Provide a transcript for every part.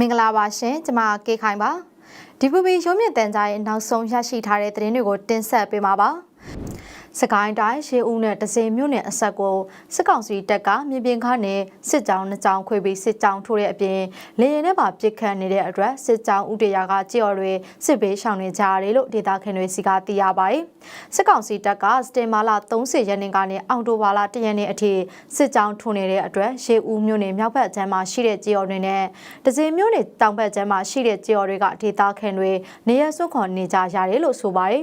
မင်္ဂလာပါရှင်ကျွန်မကေခိုင်ပါဒီပူပီရုံးမြင့်တန်ကြားရဲ့နောက်ဆုံးရရှိထားတဲ့သတင်းတွေကိုတင်ဆက်ပေးမှာပါ စကိုင်းတိုင်းရှေးဦးနဲ့တစင်မြို့နယ်အဆက်ကိုစစ်ကောင်စီတပ်ကမြေပြင်ခါနဲ့စစ်ကြောင်းနှစ်ကြောင်းခွေပြီးစစ်ကြောင်းထိုးတဲ့အပြင်လေရင်ထဲမှာပစ်ခတ်နေတဲ့အတွက်စစ်ကြောင်းဥတရာကကြေော်တွေစစ်ဘေးရှောင်နေကြရတယ်လို့ဒေသခံတွေစီကသိရပါတယ်စစ်ကောင်စီတပ်ကစတင်မာလာ30ရက်နေ့ကနေအောက်တိုဘာလ1ရက်နေ့အထိစစ်ကြောင်းထိုးနေတဲ့အတွက်ရှေးဦးမြို့နယ်မြောက်ဘက်ကျမ်းမှာရှိတဲ့ကြေော်တွေနဲ့တစင်မြို့နယ်တောင်ဘက်ကျမ်းမှာရှိတဲ့ကြေော်တွေကဒေသခံတွေနေရစွန့်ခွန်နေကြရတယ်လို့ဆိုပါတယ်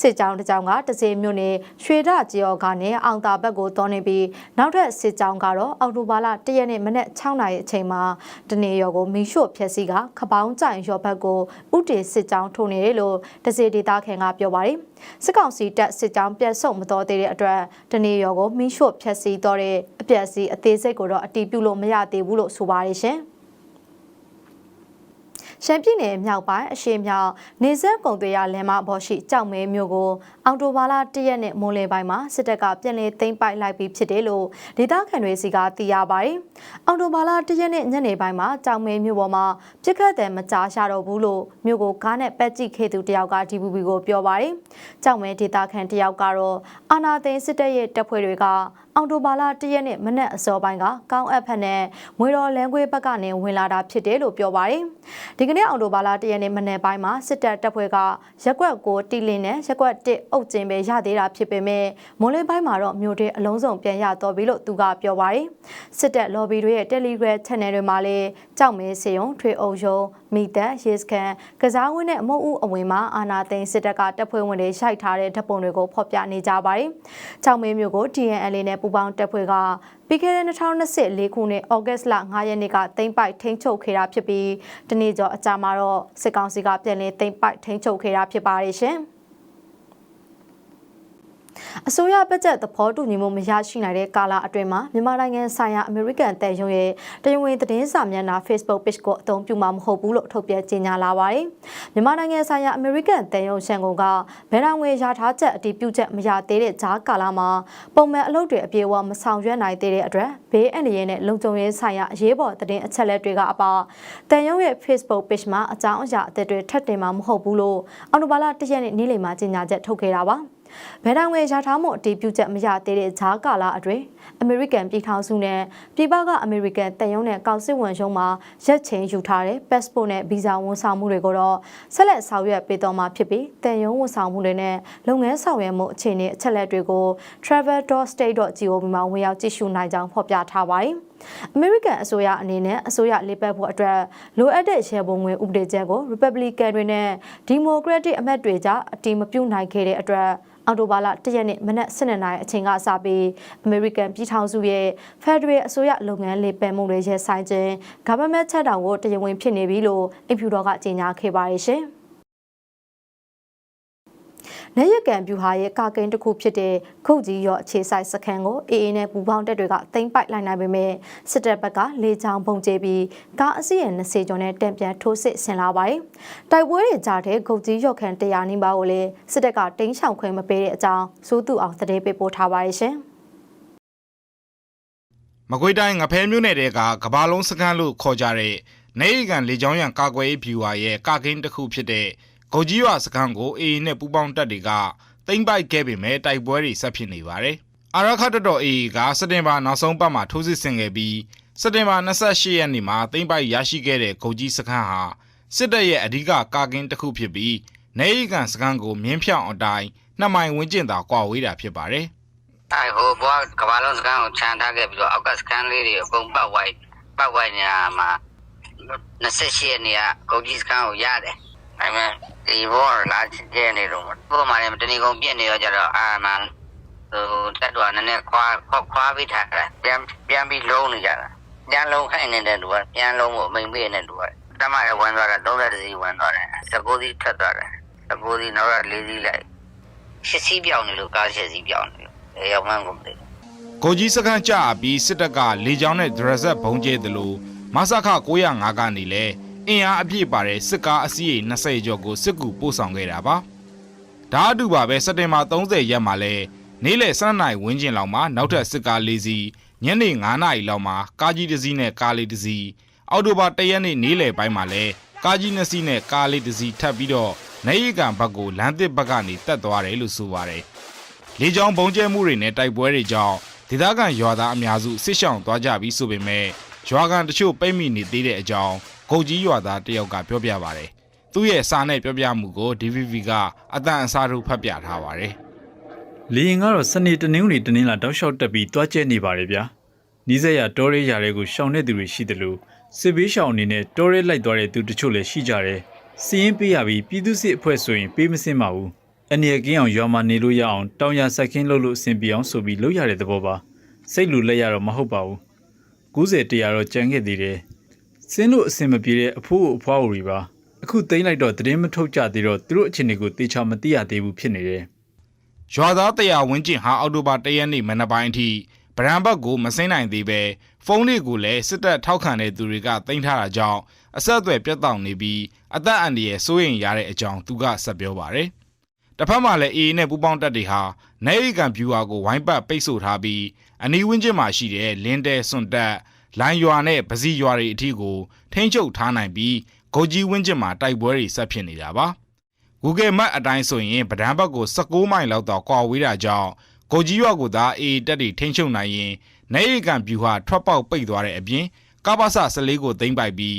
စစ်ကြောင်းတစ်ကြောင်းကတစင်မြို့နယ်ရွှေဒကြေော်ကနေအောင်တာဘက်ကိုတွန်းနေပြီးနောက်ထပ်စစ်ကြောင်းကတော့အောက်တိုဘာလ1ရက်နေ့မနက်6နာရီအချိန်မှာတနေရော်ကိုမီရှို့ဖျက်ဆီးကခပောင်းကြိုင်ရော်ဘက်ကိုဥတီစစ်ကြောင်းထိုးနေတယ်လို့တစီဒေတာခင်ကပြောပါတယ်စစ်ကောင်စီတပ်စစ်ကြောင်းပြတ်ဆုတ်မတော်သေးတဲ့အတွက်တနေရော်ကိုမီရှို့ဖျက်ဆီးတော့တဲ့အပြက်စီအသေးစိတ်ကိုတော့အတီးပြုလို့မရသေးဘူးလို့ဆိုပါတယ်ရှင် ရှမ်းပြည်နယ်မြောက်ပိုင်းအရှေ့မြောက်နေဆက်ကုံသွေးရလမ်းမဘော်ရှိကြောက်မဲမြို့ကိုအော်တိုဘာလ၁ရက်နေ့မိုးလေပိုင်းမှာစစ်တပ်ကပြန်လည်သိမ်းပိုက်လိုက်ပြီးဖြစ်တယ်လို့ဒေသခံတွေစီကသိရပါတယ်။အော်တိုဘာလ၁ရက်နေ့ညနေပိုင်းမှာကြောက်မဲမြို့ပေါ်မှာပြစ်ခတ်တယ်မကြားရှာတော့ဘူးလို့မြို့ကိုကားနဲ့ပက်ကြည့်ခဲ့သူတယောက်က DVB ကိုပြောပါတယ်။ကြောက်မဲဒေသခံတယောက်ကတော့အာနာသိန်းစစ်တပ်ရဲ့တပ်ဖွဲ့တွေက အောင်တိုဘာလ၁ရက်နေ့မနက်အစောပိုင်းကကောင်းအပ်ဖက်နဲ့မွေတော်လန်ခွေးဘက်ကနေဝင်လာတာဖြစ်တယ်လို့ပြောပါတယ်။ဒီကနေ့အောင်တိုဘာလ၁ရက်နေ့မနက်ပိုင်းမှာစစ်တပ်တပ်ဖွဲ့ကရက်ကွက်ကိုတီလင်းနဲ့ရက်ကွက်တစ်အုပ်ကျင်းပဲရသေးတာဖြစ်ပေမဲ့မွန်လေးပိုင်းမှာတော့မြို့တွေအလုံးစုံပြန်ရတော့ပြီလို့သူကပြောပါတယ်။စစ်တပ် lobby တွေရဲ့ Telegram channel တွေမှာလည်းကြောက်မဲစေယုံထွေအုပ်ယုံမိသက်ရေစကန်ကစားဝင်းနဲ့အမုတ်ဦးအဝင်မှာအာနာသိန်းစစ်တပ်ကတပ်ဖွဲ့ဝင်တွေရိုက်ထားတဲ့ဓာတ်ပုံတွေကိုဖော်ပြနေကြပါတယ်။ကြောက်မဲမျိုးကို TNL နဲ့ပူးပေါင်းတပ်ဖွဲ့ကပြီးခဲ့တဲ့2024ခုနှစ်ဩဂတ်လ9ရက်နေ့ကသိမ်းပိုက်ထိန်းချုပ်ခဲ့တာဖြစ်ပြီးတနေ့ကျော်အကြာမှာတော့စစ်ကောင်စီကပြန်လည်သိမ်းပိုက်ထိန်းချုပ်ခဲ့တာဖြစ်ပါတယ်ရှင်။ အစိုးရဘတ်ဂျက်သဘောတူညီမှုမရရှိနိုင်တဲ့ကာလအတွင်းမှာမြန်မာနိုင်ငံဆိုင်ရာအမေရိကန်တပ်ရုံးရဲ့တရားဝင်သတင်းစာမျက်နှာ Facebook Page ကိုအသုံးပြုမှာမဟုတ်ဘူးလို့ထုတ်ပြန်ကြေညာလာပါတယ်။မြန်မာနိုင်ငံဆိုင်ရာအမေရိကန်တပ်ရုံးရှန်ကုန်ကဘယ်တော်ငွေရထားချက်အတည်ပြုချက်မရသေးတဲ့ဂျားကာလမှာပုံမှန်အလုပ်တွေအပြေအဝမဆောင်ရွက်နိုင်သေးတဲ့အတွက်ဘေးအန္တရာယ်နဲ့လုံခြုံရေးဆိုင်ရာအရေးပေါ်သတင်းအချက်အလက်တွေကအပါတန်ရုံးရဲ့ Facebook Page မှာအကြောင်းအရာအသစ်တွေထပ်တင်မှာမဟုတ်ဘူးလို့အော်တိုဘာလ၁ရက်နေ့နေ့လယ်မှာကြေညာချက်ထုတ်ခဲ့တာပါ။ ဘယ်တော်ငွေရထားမှုအတည်ပြုချက်မရသေးတဲ့ဂျားကာလာအတွင်းအမေရိကန်ပြည်ထောင်စုနဲ့ပြည်ပကအမေရိကန်တန်ယုံနဲ့ကောင်စစ်ဝန်ရုံးမှာရက်ချင်းယူထားတဲ့ passport နဲ့ visa ဝန်ဆောင်မှုတွေကိုတော့ဆက်လက်ဆောင်ရွက်ပေးတော့မှာဖြစ်ပြီးတန်ယုံဝန်ဆောင်မှုတွေနဲ့လုပ်ငန်းဆောင်ရွက်မှုအခြေအနေအချက်လက်တွေကို travel.state.gov မှာဝင်ရောက်ကြည့်ရှုနိုင်ကြောင်းဖော်ပြထားပါတယ်။အမေရိကန်အစိုးရအနေနဲ့အစိုးရလေးပတ်ဖို့အတွက်လိုအပ်တဲ့ရှယ်ပုံငွေဥပဒေချက်ကို Republican တွေနဲ့ Democratic အမတ်တွေကြားအတိမပြုနိုင်ခဲ့တဲ့အတွက် အော်တိုဘာလ၁ရက်နေ့မနက်7:00နာရီအချိန်ကစပြီးအမေရိကန်ပြည်ထောင်စုရဲ့ Federal အစိုးရလုပ်ငန်းလေးပယ်မှုတွေရဲ့ဆိုင်ခြင်း government ချက်တောင်ကိုတရားဝင်ဖြစ်နေပြီလို့အင်ဖြူတော်ကကြေညာခဲ့ပါတယ်ရှင်။ နေရကန်ပြူဟာရဲ့ကာကင်းတစ်ခုဖြစ်တဲ့ခုတ်ကြီးရော့အခြေဆိုင်စခန်းကိုအေအေနဲ့ပူပေါင်းတပ်တွေကသိမ်းပိုက်လိုက်နိုင်ပေမဲ့စစ်တပ်ဘက်ကလေကြောင်းပုံကျဲပြီးကားအစီးရ20ကျော်နဲ့တံပြန်ထိုးစစ်ဆင်လာပါတယ်။တိုက်ပွဲတွေကြားတဲ့ခုတ်ကြီးရော့ခန်တရားနီးပါးကိုလည်းစစ်တပ်ကတင်းချောင်ခွင့်မပေးတဲ့အကြောင်းစိုးသူအောင်သတင်းပေးပို့ထားပါတယ်ရှင်။မကွေးတိုင်းငဖဲမြို့နယ်တဲကကဘာလုံးစခန်းလို့ခေါ်ကြတဲ့နေရီကန်လေကြောင်းရန်ကာကွယ်ရေးဗျူဟာရဲ့ကာကင်းတစ်ခုဖြစ်တဲ့ ဂုတ်ကြီးရွာစခန်းကိုအေအေနဲ့ပူးပေါင်းတပ်တွေကတိမ့်ပိုက်ခဲ့ပေမဲ့တိုက်ပွဲတွေဆက်ဖြစ်နေပါတယ်။အာရခတ်တတော်အေအေကစက်တင်ဘာနောက်ဆုံးပတ်မှာထိုးစစ်ဆင်ခဲ့ပြီးစက်တင်ဘာ28ရက်နေ့မှာတိမ့်ပိုက်ရရှိခဲ့တဲ့ဂုတ်ကြီးစခန်းဟာစစ်တပ်ရဲ့အဓိကကာကင်းတစ်ခုဖြစ်ပြီးနေရီကန်စခန်းကိုမြင်းဖြောင်းအတိုင်းနှစ်မိုင်ဝန်းကျင်သာကွာဝေးတာဖြစ်ပါတယ်။အဲဟိုဘောကဘာလုံးစကန်ကိုခြံထားခဲ့ပြီးတော့အောက်ကစကန်လေးတွေအကုန်ပတ်ဝိုက်ပတ်ဝိုက်နေရမှာ28ရက်နေ့ကကုန်ကြီးစကန်ကိုရတယ် အဲမဲ့ဒီဘောလာကျဲနေတော့ဘောမှလည်းတဏီကုံပြက်နေတော့ကြတော့အာမန်ဟိုတက်တော့နည်းနည်းခွာခွာခွာပြီးထားတယ်ပြန်ပြန်ပြီးလုံးနေကြတာပြန်လုံးခိုင်းနေတဲ့လူကပြန်လုံးကိုအမိန်ပေးနေတဲ့လူကတမရဝင်သွားတာ30စီဝင်သွားတယ်19စီထက်သွားတယ်19စီနောက်က4စီလိုက်8စီပြောင်းနေလို့ကား8စီပြောင်းနေလို့အဲရောက်မှန်းကုန်တယ်ကိုကြီးစခန်းကြအပြီးစစ်တပ်ကလေကြောင်းနဲ့ဒရဇက်ဘုံကျဲတယ်လို့မဆခ905ကနေလဲ အင်အားအပြည့်ပါတဲ့စစ်ကားအစီးရေ20ကျော်ကိုစစ်ကူပို့ဆောင်ခဲ့တာပါ။ဒါအတူပါပဲစက်တင်ဘာ30ရက်မှာလဲနေ့လယ်12နာရီဝန်းကျင်လောက်မှာနောက်ထပ်စစ်ကား၄စီးညနေ9နာရီလောက်မှာကားကြီးတစ်စီးနဲ့ကားလေးတစ်စီးအော်တိုဘာ၁ရက်နေ့နေ့လယ်ပိုင်းမှာလဲကားကြီးနှစ်စီးနဲ့ကားလေးတစ်စီးထပ်ပြီးတော့နေရီကန်ဘက်ကိုလမ်းတစ်ဘက်ကနေတက်သွားတယ်လို့ဆိုပါတယ်။လေကြောင်းဘုံကျဲမှုတွေနဲ့တိုက်ပွဲတွေကြောင့်ဒေသခံရွာသားအများစုစစ်ရှောင်သွားကြပြီးဆိုပေမဲ့ရွာကန်တချို့ပိတ်မိနေသေးတဲ့အကြောင်း ဂုတ်ကြီးရွာသားတယောက်ကပြောပြပါတယ်။သူ့ရဲ့စာနဲ့ပြောပြမှုကို DVV ကအတန်အစားတို့ဖတ်ပြထားပါတယ်။လေရင်ကတော့စနေတနင်္ဂနွေတနင်္လာတောက်လျှောက်တက်ပြီးတွားကျဲနေပါတယ်ဗျာနီးစက်ရတောရဲရာတွေကိုရှောင်တဲ့သူတွေရှိတယ်လို့စစ်ဘေးရှောင်အနေနဲ့တောရဲလိုက်သွားတဲ့သူတချို့လည်းရှိကြတယ်စီးရင်ပေးရပြီးပြည်သူစစ်အဖွဲ့ဆိုရင်ပေးမစင်းပါဘူးအနေကင်းအောင်ရွာမှာနေလို့ရအောင်တောင်ရဆက်ခင်းလုပ်လို့အဆင်ပြေအောင်ဆိုပြီးလုပ်ရတဲ့သဘောပါစိတ်လူလက်ရတော့မဟုတ်ပါဘူး90တရားတော့ကြံခဲ့သေးတယ် စင်းလို့အဆင်မပြေတဲ့အဖိုးအဖွားတွေပါအခုသိမ့်လိုက်တော့သတင်းမထုတ်ကြသေးတော့သူတို့အခြေအနေကိုတေချာမသိရသေးဘူးဖြစ်နေတယ်ရွာသားတရားဝင်းကျင်ဟာအောက်တိုဘာ၁ရက်နေ့မနက်ပိုင်းအထိဗရန်ဘက်ကိုမစင်းနိုင်သေးပဲဖုန်းလေးကိုလည်းစစ်တပ်ထောက်ခံတဲ့သူတွေကတင်ထားတာကြောင့်အဆက်အသွယ်ပြတ်တောက်နေပြီးအသက်အန္တရာယ်စိုးရိမ်ရတဲ့အကြောင်းသူကဆက်ပြောပါတယ်။တစ်ဖက်မှာလည်းအေအေနဲ့ပူပေါင်းတပ်တွေဟာနိုင်ရီကန်ဗျူဟာကိုဝိုင်းပတ်ပိတ်ဆို့ထားပြီးအနီးဝန်းကျင်မှာရှိတဲ့လင်းတဲစွန်တက် လိုင်းရွာနဲ့ပစီရွာတွေအထိကိုထိန်းချုပ်ထားနိုင်ပြီးဂုတ်ကြီးဝန်းကျင်မှာတိုက်ပွဲတွေဆက်ဖြစ်နေတာပါ။ Google Map အတိုင်းဆိုရင်ဗဒန်းဘက်ကို16မိုင်လောက်တော့ကွာဝေးတာကြောင့်ကိုကြီးရွာကိုသာအေးတက်တွေထိန်းချုပ်နိုင်ရင်နေရီကန်ဗျူဟာထွက်ပေါက်ပိတ်သွားတဲ့အပြင်ကပ္ပစ14ကိုသိမ်းပိုက်ပြီး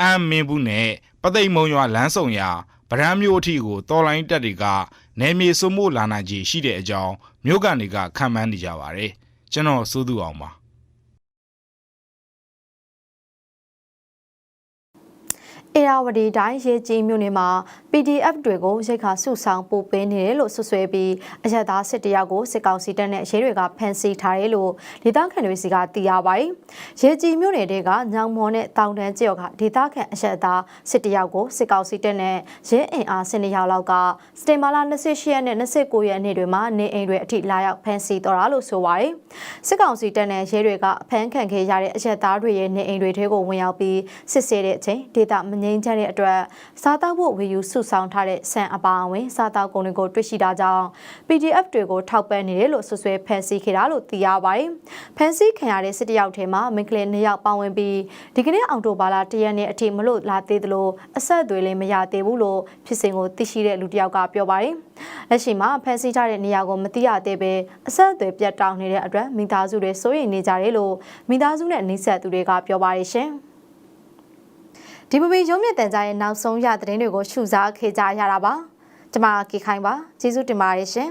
အမ်မင်းဘူးနဲ့ပသိမ်မုံရွာလမ်းဆောင်ရာဗဒန်းမျိုးအထိကိုတော်လိုင်းတက်တွေကနေမြေစိုးမိုးလာနိုင်ကြီးရှိတဲ့အကြောင်းမြို့ကန်တွေကခံမှန်းနေကြပါတယ်ကျွန်တော်စိုးသူအောင်ပါ အေရာဝတီတိုင်းရေကြီးမြို့နယ်မှာ PDF တွေကိုရိတ်ခါစုဆောင်ပို့ပေးနေတယ်လို့ဆွဆွဲပြီးအရက်သားစစ်တယောက်ကိုစစ်ကောင်စီတပ်နဲ့ရဲတွေကဖမ်းဆီးထားတယ်လို့ဒေသခံတွေစီကသိရပါတယ်။ရေကြီးမြို့နယ်တွေကညောင်မော်နဲ့တောင်တန်းကျောက်ကဒေသခံအရက်သားစစ်တယောက်ကိုစစ်ကောင်စီတပ်နဲ့ရဲအင်အားစနေရောက်လောက်ကစတင်မာလာ28ရက်နဲ့29ရက်နေ့တွေမှာနေအိမ်တွေအထိလာရောက်ဖမ်းဆီးတော်တာလို့ဆိုပါတယ်။စစ်ကောင်စီတပ်နဲ့ရဲတွေကအဖမ်းခံခဲ့ရတဲ့အရက်သားတွေရဲ့နေအိမ်တွေထဲကိုဝင်ရောက်ပြီးစစ်ဆေးတဲ့အချိန်ဒေသမငြိမ်းချမ်းတဲ့အတွက်စားတောက်ဖို့ဝေယူစုဆောင်ထားတဲ့ဆန်အပါအဝင်စားတောက်ကုန်တွေကိုတွေ့ရှိတာကြောင့် PDF တွေကိုထောက်ပံ့နေတယ်လို့ဆွဆွဲဖန်ဆီးခဲ့တာလို့သိရပါတယ်။ဖန်ဆီးခံရတဲ့စစ်တယောက်ထဲမှာမိန်းကလေးနှစ်ယောက်ပါဝင်ပြီးဒီကနေ့အောင်တိုဘာလတရက်နေ့အထိမလို့လာသေးသလိုအဆက်အသွယ်လည်းမရသေးဘူးလို့ဖြစ်စဉ်ကိုသိရှိတဲ့လူတစ်ယောက်ကပြောပါတယ်။လက်ရှိမှာဖန်ဆီးထားတဲ့နေရာကိုမသိရသေးပဲအဆက်အသွယ်ပြတ်တောက်နေတဲ့အတွက်မိသားစုတွေစိုးရိမ်နေကြတယ်လို့မိသားစုနဲ့နှိစက်သူတွေကပြောပါတယ်ရှင်။ ဒီပပီရုံးမြင့်တန်ကြားရဲ့နောက်ဆုံးရသတင်းတွေကိုရှုစားခေကြရတာပါကျမကေခိုင်ပါကျေးဇူးတင်ပါတယ်ရှင်